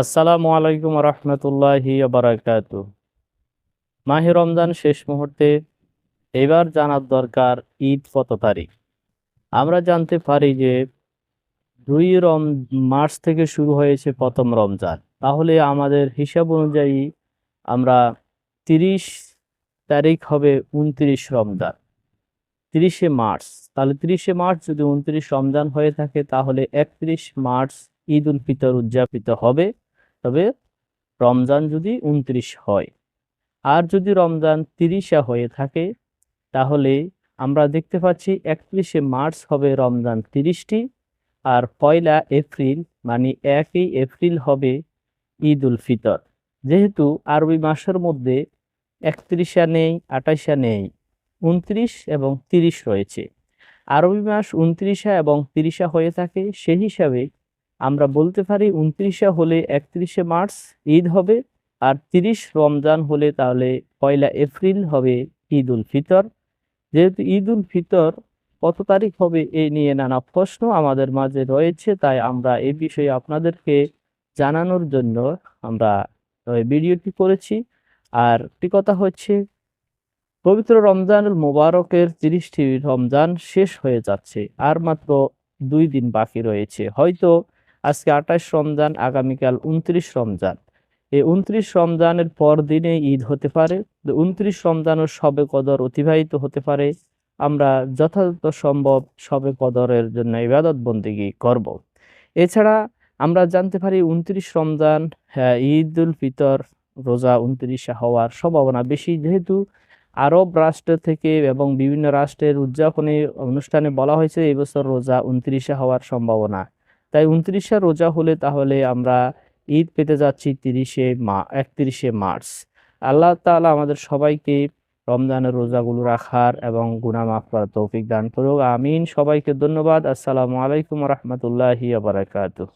আসসালামু আলাইকুম রহমতুল্লাহি বারাকাত মাহে রমজান শেষ মুহূর্তে, এবার জানার দরকার ঈদ কত তারিখ? আমরা জানতে পারি যে দুই রম, মার্চ থেকে শুরু হয়েছে প্রথম রমজান। তাহলে আমাদের হিসাব অনুযায়ী আমরা তিরিশ তারিখ হবে উনত্রিশ রমজান। তিরিশে মার্চ। তাহলে তিরিশে মার্চ যদি উনত্রিশ রমজান হয়ে থাকে, তাহলে একত্রিশ মার্চ ঈদ উল ফিতর উদযাপিত হবে। তবে রমজান যদি উনত্রিশ হয়, আর যদি রমজান তিরিশে হয়ে থাকে, তাহলে আমরা দেখতে পাচ্ছি একত্রিশে মার্চ হবে রমজান তিরিশটি, আর পয়লা এপ্রিল মানে একই এপ্রিল হবে ঈদ উল ফিতর। যেহেতু আরবি মাসের মধ্যে একত্রিশা নেই, আঠাইশা নেই, উনত্রিশ এবং তিরিশ রয়েছে। আরবি মাস উনত্রিশা এবং তিরিশা হয়ে থাকে, সেই হিসাবে আমরা বলতে পারি উনত্রিশে হলে একত্রিশে মার্চ ঈদ হবে, আর তিরিশ রমজান হলে তাহলে পয়লা এপ্রিল হবে ঈদ উল ফিতর। যেহেতু ঈদ উল ফিতর কত তারিখ হবে এ নিয়ে নানা প্রশ্ন আমাদের মাঝে রয়েছে, তাই আমরা এ বিষয়ে আপনাদেরকে জানানোর জন্য আমরা ভিডিওটি করেছি। আর একটি কথা হচ্ছে, পবিত্র রমজানুল মোবারকের তিরিশটি রমজান শেষ হয়ে যাচ্ছে, আর মাত্র দুই দিন বাকি রয়েছে। হয়তো আজকে আঠাশ রমজান আগামীকাল উনত্রিশ রমজান। এই উনত্রিশ রমজানের পর দিনে ঈদ হতে পারে উনত্রিশ রমজানের সবে কদর অতিবাহিত হতে পারে। আমরা যথাযথ সম্ভব সবে কদরের জন্য ইবাদত বন্দিগি করব। এছাড়া আমরা জানতে পারি উনত্রিশ রমজান হ্যাঁ, ঈদ উল ফিতর রোজা উনত্রিশে হওয়ার সম্ভাবনা বেশি। যেহেতু আরব রাষ্ট্র থেকে এবং বিভিন্ন রাষ্ট্রের উদযাপনী অনুষ্ঠানে বলা হয়েছে এবছর রোজা উনত্রিশে হওয়ার সম্ভাবনা তাই উনত্রিশে রোজা হলে তাহলে আমরা ঈদ পেতে যাচ্ছি তিরিশে মা, একত্রিশে মার্চ। আল্লাহ তালা আমাদের সবাইকে রমজানের রোজাগুলো রাখার এবং গুনা মাফ করার তৌফিক দান করুক। আমিন। সবাইকে ধন্যবাদ। আসসালামু আলাইকুম রহমতুল্লাহি বারাকাতুহ।